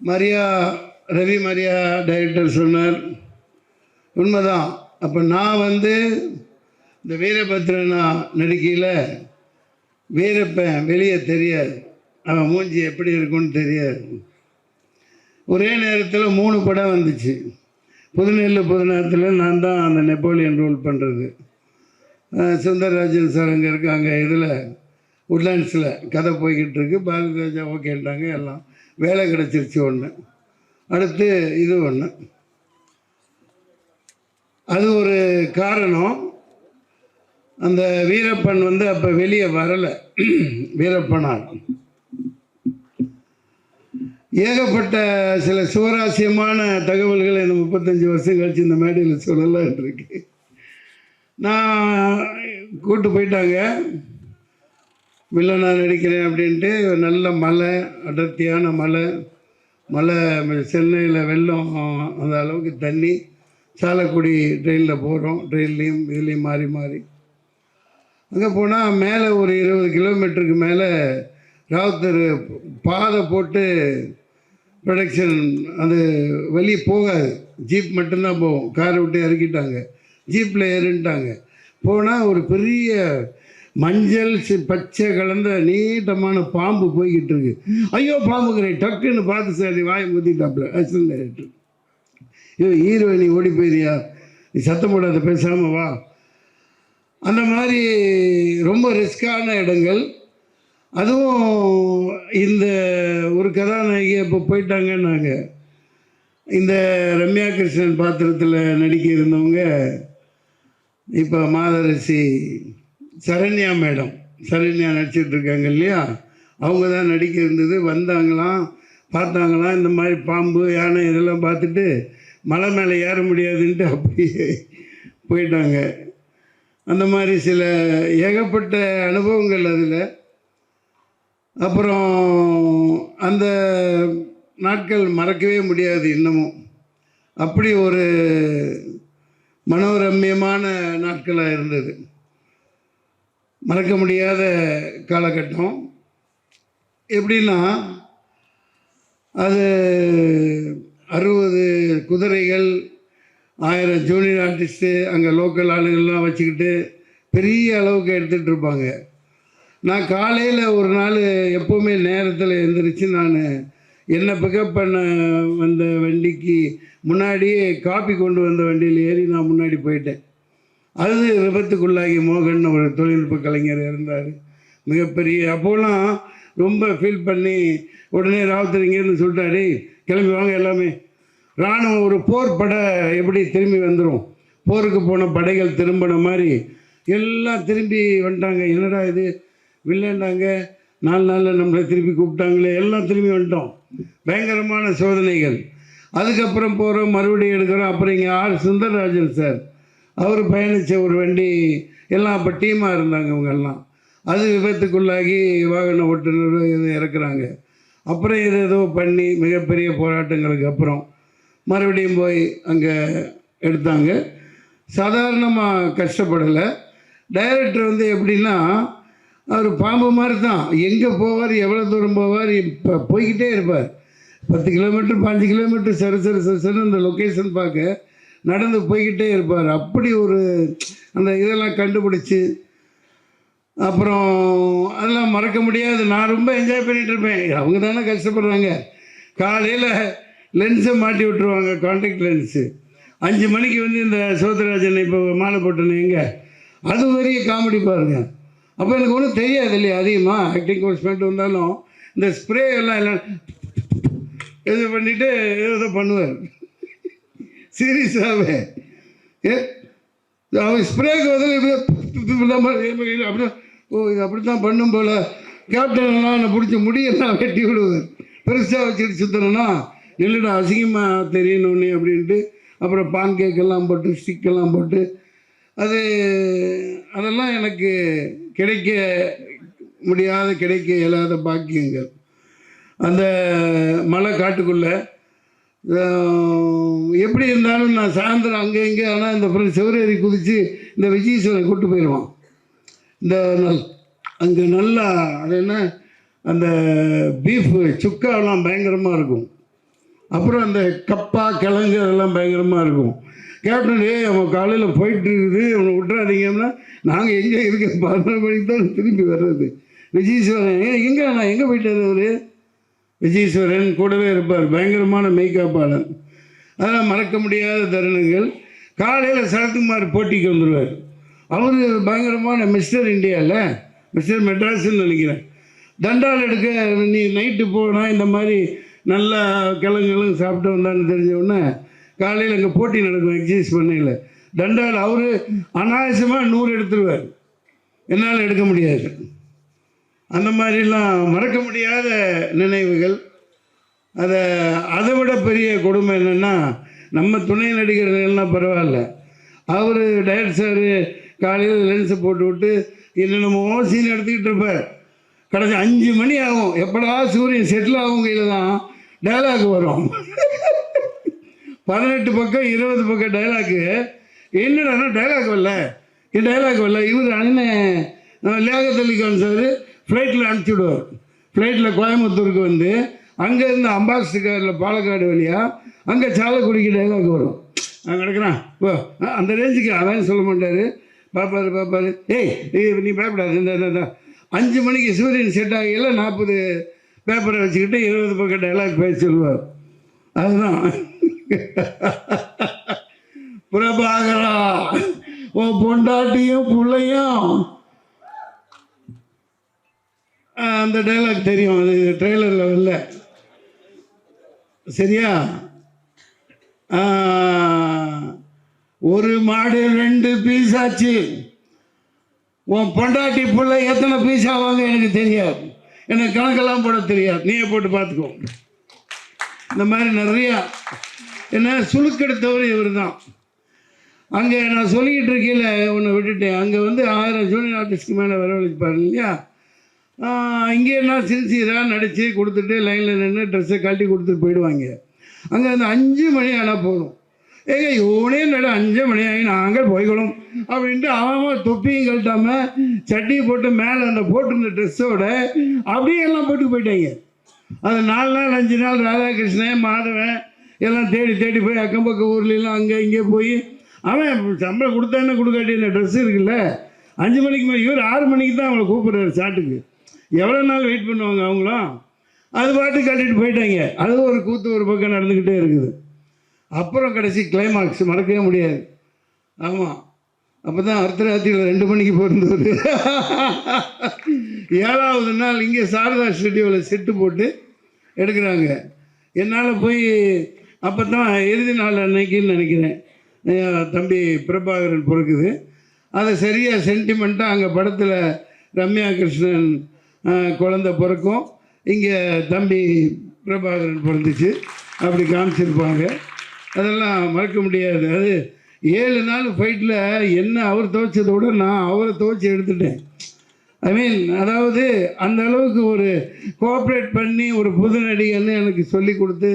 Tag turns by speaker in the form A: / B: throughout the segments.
A: Maria Ravi Maria director சொன்னார் உண்மைதான். அப்போ நான் வந்து இந்த வீரபத்ரனா நடிக்கையில் வீரப்பன் வெளியே தெரியாது. அவன் மூஞ்சி எப்படி இருக்கும்னு தெரியாது. ஒரே நேரத்தில் மூணு படம் வந்துச்சு. புதுநெல்லு புது நேரத்தில் நான் தான் அந்த நெப்போலியன் ரோல் பண்ணுறது சுந்தரராஜன் சார் அங்கே இருக்காங்க. இதில் உட்லாண்ட்ஸில் கதை போய்கிட்டு இருக்கு பாரதி ராஜா ஓகேன்றாங்க எல்லாம். வேலை கிடச்சிருச்சு ஒன்று அடுத்து இது ஒன்று அது ஒரு காரணம். அந்த வீரப்பன் வந்து அப்போ வெளியே வரலை. வீரப்பனார். ஏகப்பட்ட சில சுவராசியமான தகவல்களை இந்த முப்பத்தஞ்சு வருஷம் கழிச்சு இந்த மேடையில் சொல்லலாம் இருக்கு. நான் கூட்டு போயிட்டாங்க. வில்லனா நடிக்கிறேன் அப்படின்ட்டு நல்ல மலை அடர்த்தியான மலை மலை சென்னையில் வெள்ளம் அந்த அளவுக்கு தண்ணி. சாலக்குடி ட்ரெயினில் போகிறோம் ட்ரெயின்லேயும் இதுலேயும் மாறி மாறி. அங்கே போனால் மேலே ஒரு இருபது கிலோமீட்டருக்கு மேலே ராவுத்தர் பாதை போட்டு ப்ரொடக்ஷன் அது வெளியே போகாது. ஜீப் மட்டும்தான் போகும். காரை விட்டு இறக்கிட்டாங்க. ஜீப்பில் ஏறின்ட்டாங்க போனால் ஒரு பெரிய மஞ்சள் பச்சை கலந்த நீட்டமான பாம்பு போய்கிட்டு இருக்கு. ஐயோ பாம்புங்கிறேன் டக்குன்னு பார்த்து சரி வாயை ஊற்றிட்டாப்புல அசிஸ்டன்ட் டைரக்டர் ஐயோ ஓடி போயிரியா நீ சத்தம் போடாத பேசாமல் வா. அந்த மாதிரி ரொம்ப ரிஸ்கான இடங்கள். அதுவும் இந்த ஒரு கதாநாயகி இப்போ போயிட்டாங்கன்னாங்க. இந்த ரம்யா கிருஷ்ணன் பாத்திரத்தில் நடிக்க இருந்தவங்க இப்போ மாதரசி சரண்யா மேடம். சரண்யா நடிச்சிட்டு இருக்காங்க இல்லையா? அவங்க தான் நடிக்க இருந்தது வந்தாங்களாம் பார்த்தாங்களாம் இந்த மாதிரி பாம்பு யானை இதெல்லாம் பார்த்துட்டு மலை மேலே ஏற முடியாதுன்ட்டு அப்படியே போயிட்டாங்க. அந்த மாதிரி சில ஏகப்பட்ட அனுபவங்கள் அதில். அப்புறம் அந்த நாட்கள் மறக்கவே முடியாது இன்னமும். அப்படி ஒரு மனோரம்யமான நாட்களாக இருந்தது. மறக்க முடியாத காலகட்டம். எப்படின்னா அது அறுபது குதிரைகள் ஆயிரம் ஜூனியர் ஆர்டிஸ்ட்டு அங்கே லோக்கல் ஆளுகள்லாம் வச்சுக்கிட்டு பெரிய அளவுக்கு எடுத்துகிட்டு இருப்பாங்க. நான் காலையில் ஒரு நாள் எப்போவுமே நேரத்தில் எழுந்திரிச்சு நான் என்னை பிக்கப் பண்ண வந்த வண்டிக்கு முன்னாடியே காப்பி கொண்டு வந்த வண்டியில் ஏறி நான் முன்னாடி போயிட்டேன். அது விபத்துக்குள்ளாகி மோகன் ஒரு தொழில்நுட்ப கலைஞர் இருந்தார். மிகப்பெரிய அப்போலாம் ரொம்ப ஃபீல் பண்ணி உடனே ராவுத்தர் இங்கேருந்து சொல்லிட்டாரு கிளம்பி வாங்க எல்லாமே. இராணுவம் ஒரு போர் படை எப்படி திரும்பி வந்துடும் போருக்கு போன படைகள் திரும்பின மாதிரி எல்லாம் திரும்பி வந்துட்டாங்க. என்னடா இது? வில்லண்டாங்க நாலு நாளில் நம்மளை திருப்பி கூப்பிட்டாங்களே. எல்லாம் திரும்பி வந்துட்டோம். பயங்கரமான சோதனைகள். அதுக்கப்புறம் போகிறோம் மறுபடியும் எடுக்கிறோம். அப்புறம் இங்கே ஆர். சுந்தரராஜன் சார். அவர் பயணித்த ஒரு வண்டி எல்லாம் அப்போ டீமாக இருந்தாங்க இவங்கெல்லாம். அது விபத்துக்குள்ளாகி வாகன ஓட்டுநர் இது இறக்குறாங்க. அப்புறம் இது ஏதோ பண்ணி மிகப்பெரிய போராட்டங்களுக்கு அப்புறம் மறுபடியும் போய் அங்கே எடுத்தாங்க. சாதாரணமாக கஷ்டப்படலை. டைரக்டர் வந்து எப்படின்னா அவர் பாம்பு மாதிரி தான் எங்கே போவார் எவ்வளோ தூரம் போவார் இப்போ போய்கிட்டே இருப்பார். பத்து கிலோமீட்டர் பாஞ்சு கிலோமீட்டர் சரி சரி சரி சரி அந்த லொக்கேஷன் பார்க்க நடந்து போய்கிட்டே இருப்பார். அப்படி ஒரு அந்த இதெல்லாம் கண்டுபிடிச்சி அப்புறம் அதெல்லாம் மறக்க முடியாது. நான் ரொம்ப என்ஜாய் பண்ணிட்டு இருப்பேன். அவங்க தானே கஷ்டப்படுறாங்க. காலையில் லென்ஸை மாட்டி விட்டுருவாங்க கான்டாக்ட் லென்ஸு அஞ்சு மணிக்கு வந்து இந்த சோதராஜன் இப்போ மாலை போட்டேன்னு எங்கே? அது பெரிய காமெடி பாருங்க. அப்போ எனக்கு ஒன்றும் தெரியாது இல்லையா? அதிகமாக ஆக்டிங் கோர்ஸ் பண்ணிட்டு வந்தாலும் இந்த ஸ்ப்ரே எல்லாம் எல்லாம் இது பண்ணிவிட்டு ஏதோ பண்ணுவார். சீரியஸாகவே ஏ? அவன் ஸ்ப்ரேக்கு வந்து அப்படின்னா ஓ இது அப்படி தான் பண்ணும் போல். கேப்டன் எல்லாம் பிடிச்ச முடியெல்லாம் வெட்டி விடுவார். பெருசாக வச்சுட்டு சுற்றணும்னா நில்லுடா அசிங்கமாக தெரியணுன்னு அப்படின்ட்டு அப்புறம் பான் கேக்கெல்லாம் போட்டு ஸ்டிக்கெல்லாம் போட்டு அது அதெல்லாம் எனக்கு கிடைக்க முடியாத கிடைக்க இயலாத பாக்கியங்கள். அந்த மலை காட்டுக்குள்ளே எப்படி இருந்தாலும் நான் சாயந்தரம் அங்கே இங்கே ஆனால் இந்த அப்புறம் சிவரேறி குதித்து இந்த விஜயீஸ்வரன் கூட்டு போயிடுவான். இந்த நல் அங்கே நல்லா அது என்ன அந்த பீஃபு சுக்காலாம் பயங்கரமாக இருக்கும். அப்புறம் அந்த கப்பா கிழங்கு அதெல்லாம் பயங்கரமாக இருக்கும். கேப்டன் அவன் காலையில் போயிட்டு இருக்குது அவனை விட்றாதீங்கன்னா நாங்கள் எங்கே இருக்க பதினொரு மணிக்கு தான் திரும்பி வர்றது. விஜயீஸ்வரன் எங்கே நான் எங்கே போயிட்டு அவரு விஜயஸ்வரன் கூடவே இருப்பார். பயங்கரமான மெய்காப்பாளன் அதெல்லாம் மறக்க முடியாத தருணங்கள். காலையில் சரத்குமார் போட்டிக்கு வந்துடுவார் அவர் பயங்கரமான மிஸ்டர் இந்தியாவில் மிஸ்டர் மெட்ராஸ்ன்னு நினைக்கிறேன். தண்டால் எடுக்க நீ நைட்டு போனால் இந்த மாதிரி நல்லா கிழங்குகளும் சாப்பிட்டு வந்தான்னு தெரிஞ்சவுடனே காலையில் அங்கே போட்டி நடக்கும் எக்ஸசைஸ் பண்ணையில். தண்டால் அவர் அனாவசியமாக நூறு எடுத்துருவார். என்னால் எடுக்க முடியாது. அந்த மாதிரிலாம் மறக்க முடியாத நினைவுகள். அதை அதை விட பெரிய கொடுமை என்னென்னா நம்ம துணை நடிகர்கள்லாம் பரவாயில்ல. அவர் டயர் சார் காலையில் லென்ஸை போட்டு விட்டு என்னென்னமோ சீன் எடுத்துக்கிட்டு இருப்பார். கடைசி அஞ்சு மணி ஆகும். எப்படா சூரியன் செட்டில் ஆகும் கையில் தான் டைலாக் வரும். பதினெட்டு பக்கம் இருபது பக்கம் டயலாக்கு என்னடானா டயலாக் வரல? இது டயலாக் வரல. இவர் அண்ணன் லியாகத் சார். ஃப்ளைட்டில் அனுப்பிச்சி விடுவார் ஃப்ளைட்டில் கோயம்புத்தூருக்கு வந்து அங்கேருந்து அம்பாசிடரில் பாலக்காடு வழியாக அங்கே சாலக்குடிக்கு டைலாக் வரும். அங்கே கிடக்குறான் ஓ அந்த ரேஞ்சுக்கு அதான் சொல்ல மாட்டார். பார்ப்பாரு பார்ப்பாரு. ஏய் நீ பயப்படாது. இந்த அஞ்சு மணிக்கு சூரியன் செட் ஆகியில நாற்பது பேப்பரை வச்சுக்கிட்டு இருபது பக்கம் டைலாக் பேச சொல்லுவார். அதுதான். பிரபாகரா உன் பொண்டாட்டியும் பிள்ளையும் அந்த டைலாக் தெரியும். அது ட்ரெய்லரில் வரல சரியா? ஒரு மாடு ரெண்டு பீஸ் ஆச்சு. உன் பொண்டாட்டி பிள்ளை எத்தனை பீஸ் ஆவாங்க எனக்கு தெரியாது. எனக்கு கணக்கெல்லாம் போட தெரியாது. நீயே போட்டு பார்த்துக்கோ. இந்த மாதிரி நிறையா. என்ன சுழுக்கெடுத்தவர் இவர் தான் அங்கே நான் சொல்லிக்கிட்டு இருக்கையில் ஒன்று விட்டுட்டேன். அங்கே வந்து ஆயிரம் ஜூனியர் ஆர்டிஸ்ட்க்கு மேலே வரவழைப்பாரு இல்லையா? இங்கே என்ன சிறு சீராக நடித்து கொடுத்துட்டு லைனில் நின்று ட்ரெஸ்ஸை கழட்டி கொடுத்துட்டு போயிடுவாங்க. அங்கே அந்த அஞ்சு மணி ஆனால் போதும். ஏங்க இவனே நட அஞ்சு மணி ஆகி நாங்கள் போய்க்கணும் அப்படின்ட்டு அவன் தொப்பியும் கழட்டாம சட்டியை போட்டு மேலே அந்த போட்டிருந்த ட்ரெஸ்ஸோட அப்படியே எல்லாம் போட்டு போயிட்டாங்க. அது நாலு நாள் அஞ்சு நாள் ராதாகிருஷ்ணன் மாதவன் எல்லாம் தேடி தேடி போய் அக்கம் பக்கம் ஊர்லெலாம் அங்கே இங்கே போய் அவன் சம்பளம் கொடுத்தானே கொடுக்காட்டி இந்த ட்ரெஸ் இருக்குல்ல? அஞ்சு மணிக்கு மேலே இவர் ஆறு மணிக்கு தான் அவளை கூப்பிடுறாரு சாட்டுக்கு. எவ்வளோ நாள் வெயிட் பண்ணுவாங்க அவங்களும் அது பாட்டு கட்டிட்டு போயிட்டாங்க. அது ஒரு கூத்து ஒரு பக்கம் நடந்துக்கிட்டே இருக்குது. அப்புறம் கடைசி கிளைமாக்ஸ் மறக்கவே முடியாது. ஆமாம் அப்போ தான் அர்த்தராத்திரியில் ரெண்டு மணிக்கு பிறந்தவர். ஏழாவது நாள் இங்கே சாரதா ஸ்டுடியோவில் செட்டு போட்டு எடுக்கிறாங்க. என்னால் போய் அப்போ தான் இறுதி நாள் அன்னைக்குன்னு நினைக்கிறேன். தம்பி பிரபாகரன் பிறக்குது. அதை சரியாக சென்டிமெண்ட்டாக அங்கே படத்தில் ரம்யா கிருஷ்ணன் குழந்தை பிறக்கும். இங்கே தம்பி பிரபாகரன் பிறந்துச்சு. அப்படி காமிச்சிருப்பாங்க. அதெல்லாம் மறக்க முடியாது. அது ஏழு நாள் ஃபைட்டில் என்ன அவர் துவைச்சதை விட நான் அவரை துவைச்சி எடுத்துட்டேன். ஐ மீன் அதாவது அந்த அளவுக்கு ஒரு கோஆப்ரேட் பண்ணி ஒரு புது நடிகன்னு எனக்கு சொல்லி கொடுத்து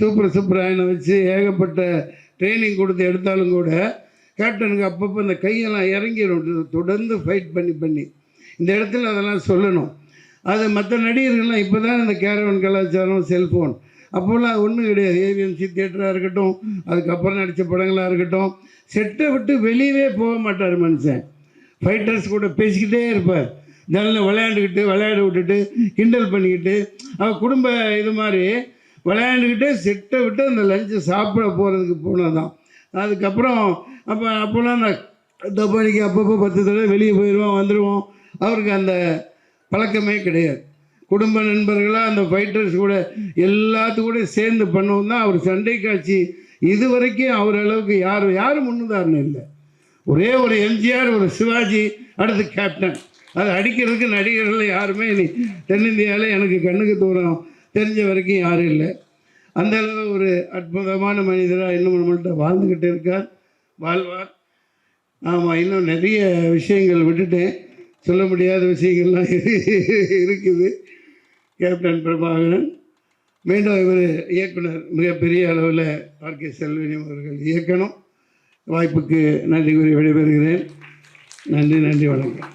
A: சூப்பர் சூப்பராயனை வச்சு ஏகப்பட்ட ட்ரைனிங் கொடுத்து எடுத்தாலும் கூட கேப்டனுக்கு அப்பப்போ இந்த கையெல்லாம் இறங்கிடும் தொடர்ந்து ஃபைட் பண்ணி பண்ணி. இந்த இடத்துல அதெல்லாம் சொல்லணும். அது மற்ற நடிகர்கள்லாம் இப்போ தான் இந்த கேரவன் கலாச்சாரம் செல்ஃபோன் அப்போல்லாம் ஒன்றும் கிடையாது. ஏவிஎம்சி தியேட்டராக இருக்கட்டும் அதுக்கப்புறம் நடித்த படங்களாக இருக்கட்டும் செட்டை விட்டு வெளியவே போக மாட்டார் மனுஷன். ஃபைட்டர்ஸ் கூட பேசிக்கிட்டே இருப்பார். ஜன்னலில் விளையாண்டுக்கிட்டு விளையாட விட்டுட்டு கிண்டல் பண்ணிக்கிட்டு அவர் குடும்ப இது மாதிரி விளையாண்டுக்கிட்டே செட்டை விட்டு அந்த லஞ்சை சாப்பிட போகிறதுக்கு போனதான் அதுக்கப்புறம் அப்போ அப்போல்லாம் நான் தப்பாடிக்கு அப்பப்போ பத்து தடவை வெளியே போயிடுவோம் வந்துடுவோம் அவருக்கு அந்த பழக்கமே கிடையாது. குடும்ப நண்பர்களாக அந்த ஃபைட்டர்ஸ் கூட எல்லாத்து கூட சேர்ந்து பண்ணவும் தான் அவர் சண்டை காட்சி இது வரைக்கும் அவர் அளவுக்கு யாரும் யாரும் முன்னுதாரணம் இல்லை. ஒரே ஒரு எம்ஜிஆர் ஒரு சிவாஜி அடுத்து கேப்டன் அது அடிக்கிறதுக்கு நடிகர்கள் யாருமே இனி தென்னிந்தியாவில் எனக்கு கண்ணுக்கு தூரம் தெரிஞ்ச வரைக்கும் யாரும் இல்லை. அந்த அளவு ஒரு அற்புதமான மனிதராக இன்னும் நம்மள்கிட்ட வாழ்ந்துக்கிட்டு இருக்கார். வாழ்வார். ஆமாம் இன்னும் நிறைய விஷயங்கள் விட்டுட்டேன். சொல்ல முடியாத விஷயங்கள்லாம் இருக்குது. கேப்டன் பிரபாகரன் மீண்டும் இவர் இயக்குனர் மிகப்பெரிய அளவில் ஆர்கே செல்வனியம் அவர்கள் இயக்கணும். வாய்ப்புக்கு நன்றி கூறி விடைபெறுகிறேன். நன்றி நன்றி வணக்கம்.